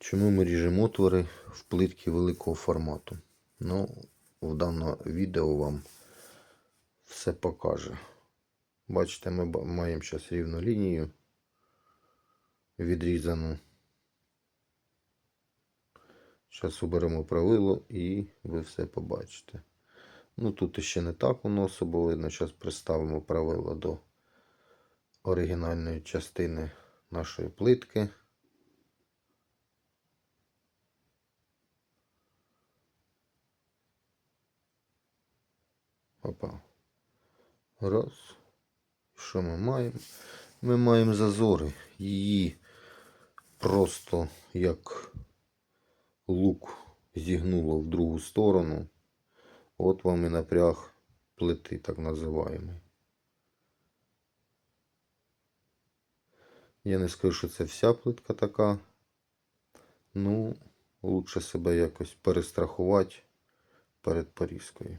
Чому ми ріжемо отвори в плитки великого формату? Ну, в даному відео вам все покаже. Бачите, ми маємо зараз рівну лінію відрізану. Зараз уберемо правило і ви все побачите. Ну тут ще не так воно особо видно. Зараз приставимо правило до оригінальної частини нашої плитки. Опа. Раз. Що ми маємо? Ми маємо зазори. Її просто як лук зігнуло в другу сторону. От вам і напряг плити, так називаємий. Я не скажу, що це вся плитка така. Ну, лучше себе якось перестрахувати перед порізкою.